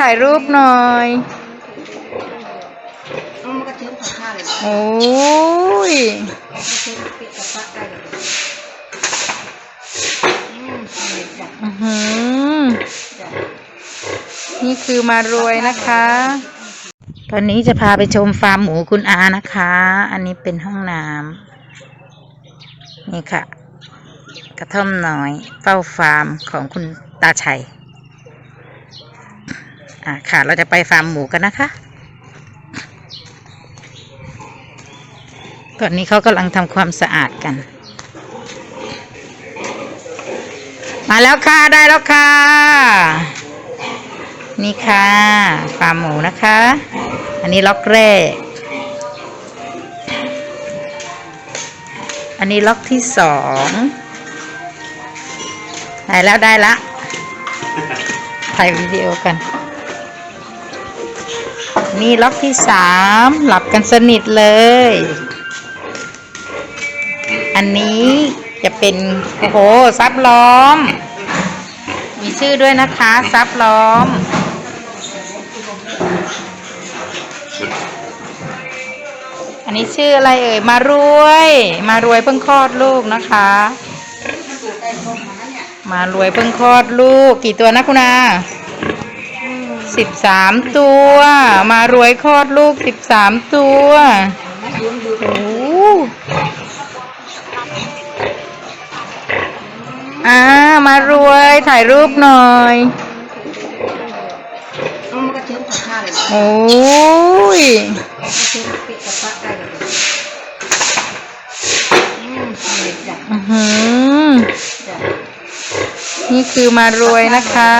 ถ่ายรูปหน่อย โอ้ยอือหือนี่คือมารวยนะคะ ตอนนี้จะพาไปชมฟาร์มหมูคุณอานะคะ อันนี้เป็นห้องน้ำนี่ค่ะ กระท่อมน้อย เฝ้าฟาร์มของคุณตาชัย อ่าค่ะเราจะไปฟาร์มหมูกันนะคะ ตอนนี้เขากำลังทำความสะอาดกัน มาแล้วค่ะได้แล้วค่ะ นี่ค่ะฟาร์มหมูนะคะ อันนี้ล็อกแรก อันนี้ล็อกที่สองได้แล้วได้ละถ่ายวิดีโอกัน นี่ล็อกที่สามหลับกันสนิทเลย อันนี้จะเป็นโอ้โหซับล้อม มีชื่อด้วยนะคะซับล้อม อันนี้ชื่ออะไรเอ่ยมารวย มารวยเพิ่งคลอดลูกนะคะ มารวยเพิ่งคลอดลูก กี่ตัวนะคุณอา สิบสามตัว มารวยคลอดลูกสิบสามตัวโอ้อ่ามารวยถ่ายรูปหน่อยโอ้ยอือหือนี่คือมารวยนะคะ